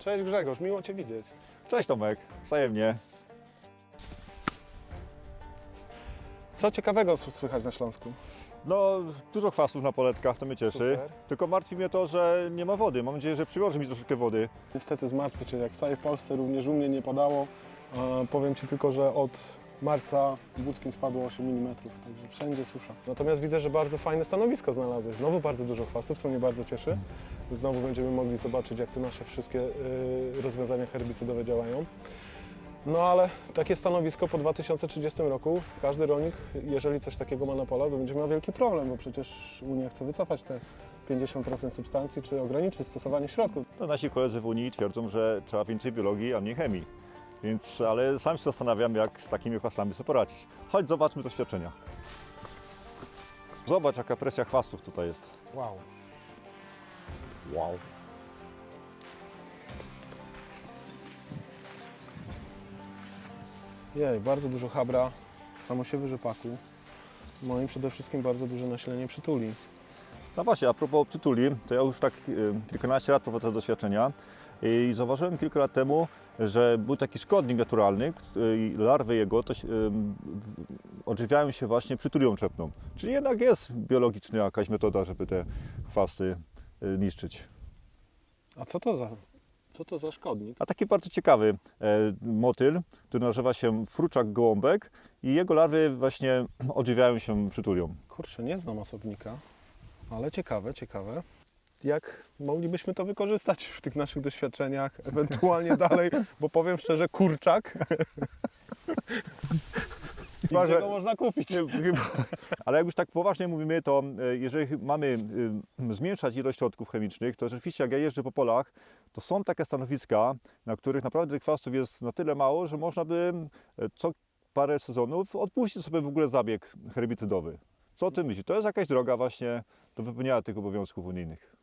Cześć Grzegorz, miło Cię widzieć. Cześć Tomek, wzajemnie. Co ciekawego słychać na Śląsku? No, dużo chwastów na poletkach, to mnie cieszy. Super. Tylko martwi mnie to, że nie ma wody. Mam nadzieję, że przyłoży mi troszeczkę wody. Niestety zmartwię Cię, jak w całej Polsce również u mnie nie padało. E, powiem Ci tylko, że od marca w Łódzkim spadło 8 mm, także wszędzie susza. Natomiast widzę, że bardzo fajne stanowisko znalazłeś. Znowu bardzo dużo chwastów, co mnie bardzo cieszy. Znowu będziemy mogli zobaczyć, jak te nasze wszystkie y, rozwiązania herbicydowe działają. No ale takie stanowisko po 2030 roku, każdy rolnik, jeżeli coś takiego ma na polach, to będzie miał wielki problem, bo przecież Unia chce wycofać te 50% substancji, czy ograniczyć stosowanie środków. No, nasi koledzy w Unii twierdzą, że trzeba więcej biologii, a mniej chemii. Więc, ale sam się zastanawiam, jak z takimi chwastami sobie poradzić. Chodź, zobaczmy doświadczenia. Zobacz, jaka presja chwastów tutaj jest. Wow. Wow. Jej, bardzo dużo habra, samosiewy rzepaku. No i przede wszystkim bardzo duże nasilenie przytuli. No właśnie, a propos przytuli, to ja już tak y, kilkanaście lat prowadzę doświadczenia i zauważyłem kilka lat temu, że był taki szkodnik naturalny y, i larwy jego to, y, odżywiają się właśnie przytulią czepną. Czyli jednak jest biologiczna jakaś metoda, żeby te chwasty niszczyć. A co to za, co to za szkodnik? A taki bardzo ciekawy e, motyl, który nazywa się fruczak gołąbek i jego larwy właśnie odżywiają się przytulią. Kurczę, nie znam osobnika, ale ciekawe, ciekawe. Jak moglibyśmy to wykorzystać w tych naszych doświadczeniach, ewentualnie dalej, bo powiem szczerze, kurczak. I Chyba, że- go można kupić? Ale jak już tak poważnie mówimy, to e, jeżeli mamy e, zmniejszać ilość środków chemicznych, to rzeczywiście jak ja jeżdżę po polach, to są takie stanowiska, na których naprawdę tych kwasów jest na tyle mało, że można by e, co parę sezonów odpuścić sobie w ogóle zabieg herbicydowy. Co o tym myślisz? To jest jakaś droga właśnie do wypełniania tych obowiązków unijnych.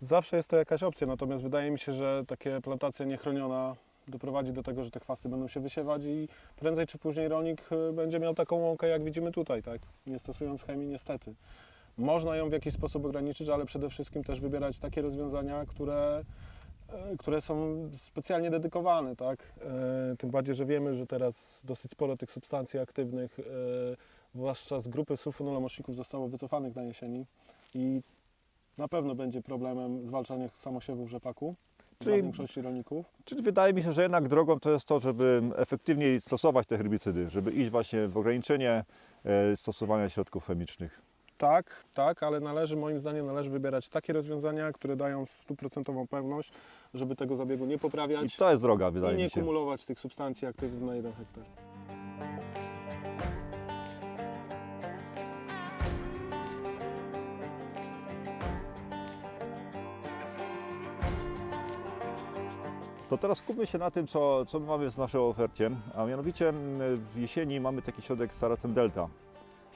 Zawsze jest to jakaś opcja, natomiast wydaje mi się, że takie plantacja niechroniona doprowadzi do tego, że te chwasty będą się wysiewać i prędzej czy później rolnik y, będzie miał taką łąkę, jak widzimy tutaj, tak? Nie stosując chemii, niestety. Można ją w jakiś sposób ograniczyć, ale przede wszystkim też wybierać takie rozwiązania, które, e, które są specjalnie dedykowane, tak? E, Tym bardziej, że wiemy, że teraz dosyć sporo tych substancji aktywnych, zwłaszcza z grupy sulfonolomoczników zostało wycofanych na jesieni i na pewno będzie problemem zwalczanie samosiewów rzepaku dla Czyli- większości rolników. Czyli wydaje mi się, że jednak drogą to jest to, żeby efektywniej stosować te herbicydy, żeby iść właśnie w ograniczenie e, stosowania środków chemicznych. Tak, tak, ale należy, moim zdaniem, należy wybierać takie rozwiązania, które dają stuprocentową pewność, żeby tego zabiegu nie I poprawiać to jest droga, i wydaje nie mi się. kumulować tych substancji aktywnych na jeden hektar. To teraz skupmy się na tym, co, co my mamy w naszej ofercie, a mianowicie m, w jesieni mamy taki środek Saracen Delta.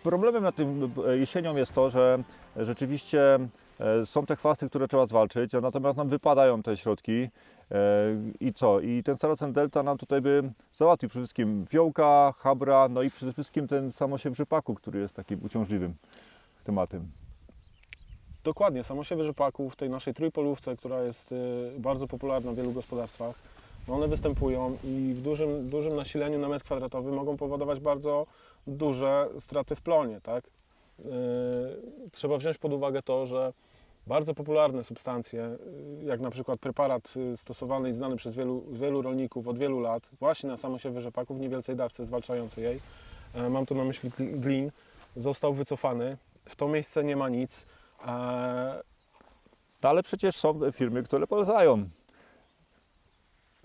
Problemem na tym e, jesienią jest to, że rzeczywiście e, są te chwasty, które trzeba zwalczyć, a natomiast nam wypadają te środki e, i co? I ten Saracen Delta nam tutaj by załatwił przede wszystkim fiołka, habra, no i przede wszystkim ten samosiew rzepaku, który jest takim uciążliwym tematem. Dokładnie, samosiewy rzepaku w tej naszej trójpolówce, która jest y, bardzo popularna w wielu gospodarstwach, no one występują i w dużym, dużym nasileniu na metr kwadratowy mogą powodować bardzo duże straty w plonie. Tak? Y, Trzeba wziąć pod uwagę to, że bardzo popularne substancje, y, jak na przykład preparat stosowany i znany przez wielu, wielu rolników od wielu lat, właśnie na samosiewy rzepaku w niewielkiej dawce zwalczającej jej, mam tu na myśli gl- glin, został wycofany. W to miejsce nie ma nic. E, No ale przecież są firmy, które polecają.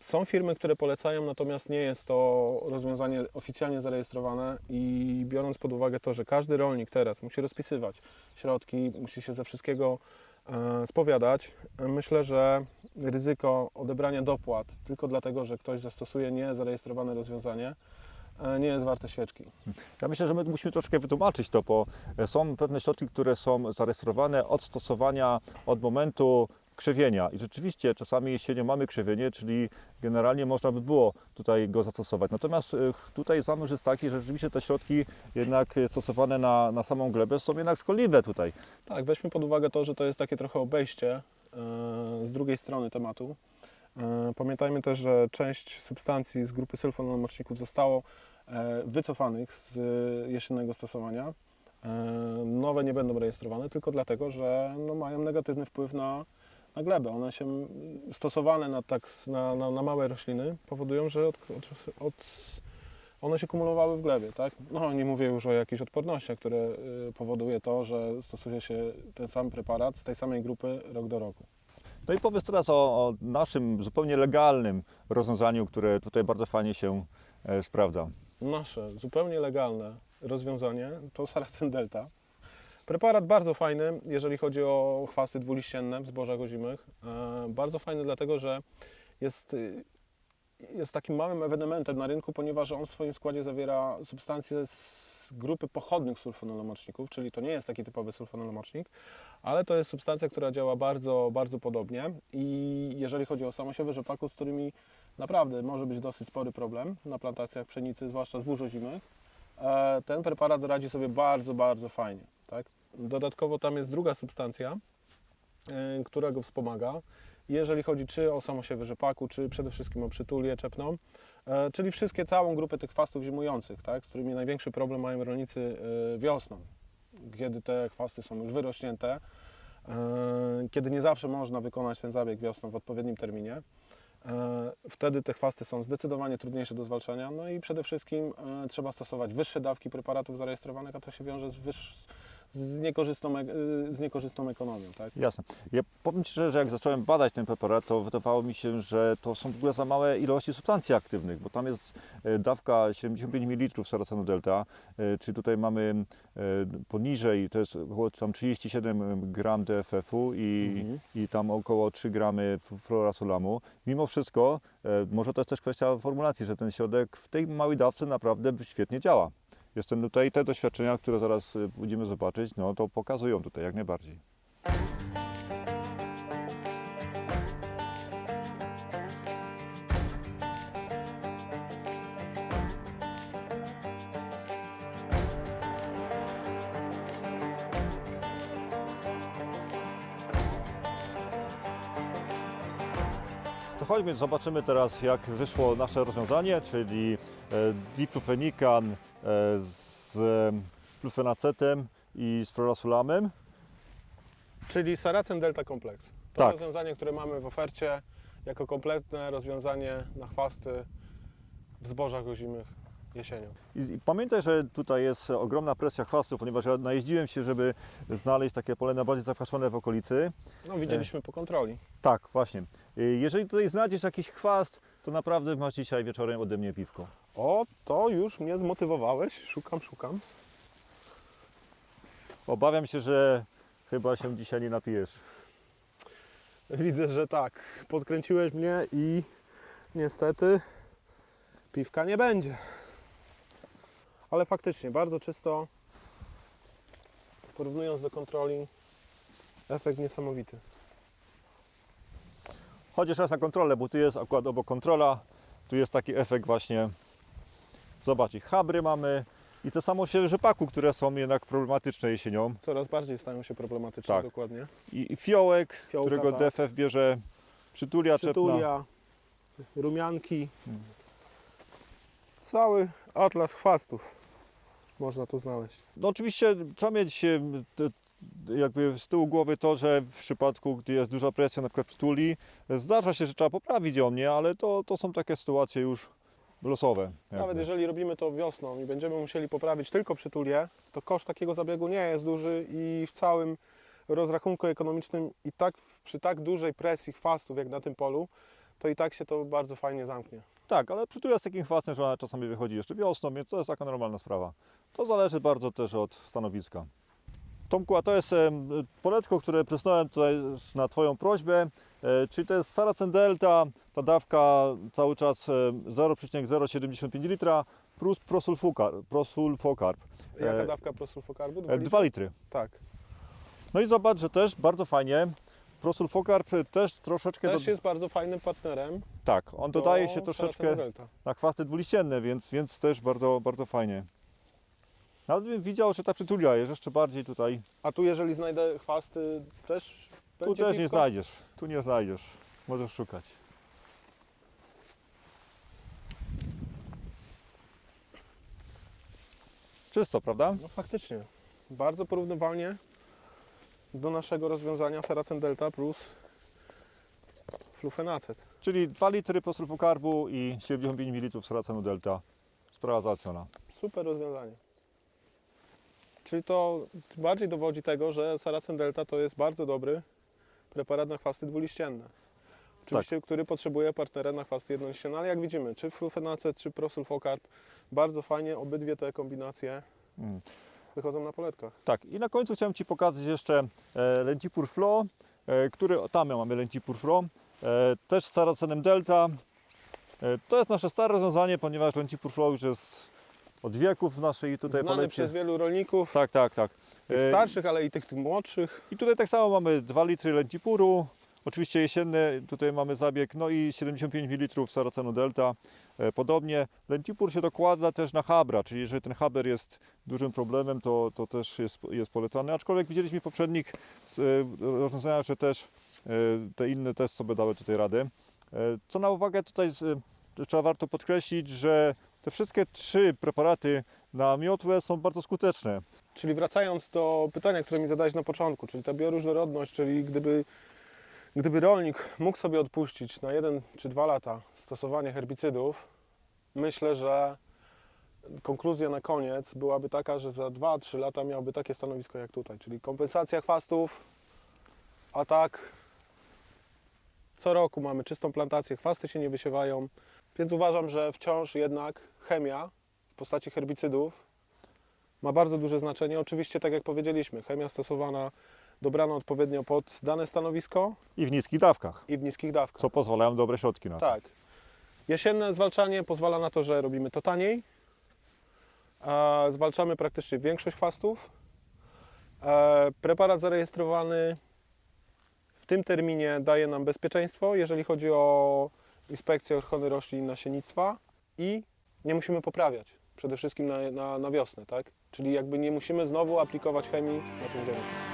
Są firmy, które polecają, natomiast nie jest to rozwiązanie oficjalnie zarejestrowane i biorąc pod uwagę to, że każdy rolnik teraz musi rozpisywać środki, musi się ze wszystkiego e, spowiadać, myślę, że ryzyko odebrania dopłat tylko dlatego, że ktoś zastosuje niezarejestrowane rozwiązanie, nie jest warte świeczki. Ja myślę, że my musimy troszkę wytłumaczyć to, bo są pewne środki, które są zarejestrowane od stosowania, od momentu krzewienia. I rzeczywiście czasami jesienią mamy krzewienie, czyli generalnie można by było tutaj go zastosować. Natomiast e, tutaj zamysł jest taki, że rzeczywiście te środki jednak stosowane na, na samą glebę są jednak szkodliwe tutaj. Tak, weźmy pod uwagę to, że to jest takie trochę obejście e, z drugiej strony tematu. E, Pamiętajmy też, że część substancji z grupy sulfonolomoczników zostało e, wycofanych z e, jesiennego stosowania. Nowe nie będą rejestrowane tylko dlatego, że no, mają negatywny wpływ na, na glebę. One się stosowane na, tak, na, na, na małe rośliny powodują, że od, od, od, one się kumulowały w glebie. Tak? No, nie mówię już o jakichś odpornościach, które powoduje to, że stosuje się ten sam preparat z tej samej grupy rok do roku. No i powiedz teraz o, o naszym zupełnie legalnym rozwiązaniu, które tutaj bardzo fajnie się e, sprawdza. Nasze zupełnie legalne rozwiązanie to Saracen Delta. Preparat bardzo fajny, jeżeli chodzi o chwasty dwuliścienne w zbożach ozimych. E, Bardzo fajny dlatego, że jest, jest takim małym ewenementem na rynku, ponieważ on w swoim składzie zawiera substancje z grupy pochodnych sulfonolomoczników, czyli to nie jest taki typowy sulfonolomocznik, ale to jest substancja, która działa bardzo, bardzo podobnie i jeżeli chodzi o samosiewy rzepaku, z którymi naprawdę może być dosyć spory problem na plantacjach pszenicy, zwłaszcza zbóż ozimych, e, ten preparat radzi sobie bardzo, bardzo fajnie. Tak? Dodatkowo tam jest druga substancja, e, która go wspomaga, jeżeli chodzi czy o samosiewy rzepaku, czy przede wszystkim o przytulię czepną, czyli wszystkie, całą grupę tych chwastów zimujących, tak? z którymi największy problem mają rolnicy e, wiosną, kiedy te chwasty są już wyrośnięte, e, kiedy nie zawsze można wykonać ten zabieg wiosną w odpowiednim terminie. E, Wtedy te chwasty są zdecydowanie trudniejsze do zwalczania, no i przede wszystkim e, trzeba stosować wyższe dawki preparatów zarejestrowanych, a to się wiąże z, wyższ, z, niekorzystną, e- z niekorzystną ekonomią. Tak? Jasne. Ja powiem Ci szczerze, że jak zacząłem badać ten preparat, to wydawało mi się, że to są w ogóle za małe ilości substancji aktywnych, bo tam jest e, dawka 75 ml saracenu delta, e, czyli tutaj mamy e, poniżej, to jest około tam 37 gram DFF-u i, Mhm. i tam około 3 gramy fluorasolamu. Mimo wszystko, może to jest też kwestia formulacji, że ten środek w tej małej dawce naprawdę świetnie działa. Jestem tutaj, te doświadczenia, które zaraz e, będziemy zobaczyć, no to pokazują tutaj jak najbardziej. To chodźmy, zobaczymy teraz jak wyszło nasze rozwiązanie, czyli e, diflufenikan z e, flufenacetem i z florasulamem. Czyli Saracen Delta Complex. To Tak. rozwiązanie, które mamy w ofercie jako kompletne rozwiązanie na chwasty w zbożach ozimych jesienią. I, I pamiętaj, że tutaj jest ogromna presja chwastów, ponieważ ja najeździłem się, żeby znaleźć takie polena bardziej zakwaszone w okolicy. No widzieliśmy po kontroli. Tak, właśnie. Y, Jeżeli tutaj znajdziesz jakiś chwast, to naprawdę masz dzisiaj wieczorem ode mnie piwko. O, to już mnie zmotywowałeś. Szukam, szukam. Obawiam się, że chyba się dzisiaj nie napijesz. Widzę, że tak. Podkręciłeś mnie i niestety piwka nie będzie. Ale faktycznie bardzo czysto. Porównując do kontroli, efekt niesamowity. Jeszcze raz na kontrolę, bo tu jest akurat obok kontrola, tu jest taki efekt właśnie, zobacz, i chabry mamy i te samo się rzepaku, które są jednak problematyczne jesienią Coraz bardziej stają się problematyczne, Tak. dokładnie. i, i fiołek, Fiołka, którego tak. DFF bierze, przytulia, czepna. Przytulia, rumianki. Cały atlas chwastów można tu znaleźć. No oczywiście trzeba mieć e, te- jakby z tyłu głowy to, że w przypadku, gdy jest duża presja na przykład przytuli, zdarza się, że trzeba poprawić ją, nie? Ale to, to są takie sytuacje już losowe. Nawet jakby. jeżeli robimy to wiosną i będziemy musieli poprawić tylko przytulię, to koszt takiego zabiegu nie jest duży i w całym rozrachunku ekonomicznym i tak przy tak dużej presji chwastów jak na tym polu, to i tak się to bardzo fajnie zamknie. Tak, ale przytulia z takim chwastem, że ona czasami wychodzi jeszcze wiosną, więc to jest taka normalna sprawa. To zależy bardzo też od stanowiska. Tomku, a to jest poletko, które przysłałem tutaj na Twoją prośbę, e, czyli to jest Saracen Delta, ta dawka cały czas em, 0,075 litra plus prosulfokar, prosulfokarb, Jaka E, dawka prosulfokarbu? e, 2 litry. Tak. No i zobacz, że też bardzo fajnie, prosulfokarb też troszeczkę... Też do- jest bardzo fajnym partnerem. Tak, on dodaje do się troszeczkę... Na chwasty dwuliścienne, więc, więc też bardzo, bardzo fajnie. Nawet bym widział, że ta przytulia jest jeszcze bardziej tutaj. A tu jeżeli znajdę chwasty, też Tu też nie znajdziesz. Tu nie znajdziesz. Możesz szukać. Czysto, prawda? No faktycznie. Bardzo porównywalnie do naszego rozwiązania Seracen Delta plus flufenacet. Czyli 2 litry posulfokarbu i 75 ml seracenu delta. Sprawa załatwiona. Super rozwiązanie. Czyli to bardziej dowodzi tego, że Saracen Delta to jest bardzo dobry preparat na chwasty dwuliścienne. Oczywiście, który potrzebuje partnera na chwasty jednoliścienne, ale jak widzimy, czy flufenacet, czy prosulfokarb, bardzo fajnie obydwie te kombinacje Mm. wychodzą na poletkach. Tak, i na końcu chciałem Ci pokazać jeszcze e, Lentipur Flo, e, który, tam mamy Lentipur Flo, e, też z Saracenem Delta. E, to jest nasze stare rozwiązanie, ponieważ Lentipur Flo już jest od wieków w naszej tutaj Znany palecie. przez wielu rolników, Tak, tak, tak. tych E, starszych, ale i tych, tych młodszych. I tutaj tak samo mamy 2 litry Lentipuru, oczywiście jesienny, tutaj mamy zabieg, no i 75 ml Saracenu Delta. E, Podobnie Lentipur się dokłada też na habra, czyli jeżeli ten haber jest dużym problemem, to, to też jest, jest polecany. Aczkolwiek widzieliśmy w poprzednich e, rozwiązaniach, że też e, te inne też sobie dały tutaj radę. E, Co na uwagę tutaj e, trzeba warto podkreślić, że te wszystkie trzy preparaty na miotłę są bardzo skuteczne. Czyli wracając do pytania, które mi zadałeś na początku, czyli ta bioróżnorodność, czyli gdyby, gdyby rolnik mógł sobie odpuścić na jeden czy dwa lata stosowanie herbicydów, myślę, że konkluzja na koniec byłaby taka, że za 2-3 lata miałby takie stanowisko jak tutaj, czyli kompensacja chwastów, a tak co roku mamy czystą plantację, chwasty się nie wysiewają, więc uważam, że wciąż jednak chemia w postaci herbicydów ma bardzo duże znaczenie. Oczywiście, tak jak powiedzieliśmy, chemia stosowana, dobrana odpowiednio pod dane stanowisko I w niskich dawkach, i w niskich dawkach. co pozwalają dobre środki na to. Tak. Jesienne zwalczanie pozwala na to, że robimy to taniej. E, zwalczamy praktycznie większość chwastów. E, preparat zarejestrowany w tym terminie daje nam bezpieczeństwo, jeżeli chodzi o inspekcję ochrony roślin nasiennictwa i nie musimy poprawiać. Przede wszystkim na, na, na wiosnę, tak? Czyli jakby nie musimy znowu aplikować chemii na tym ziemi.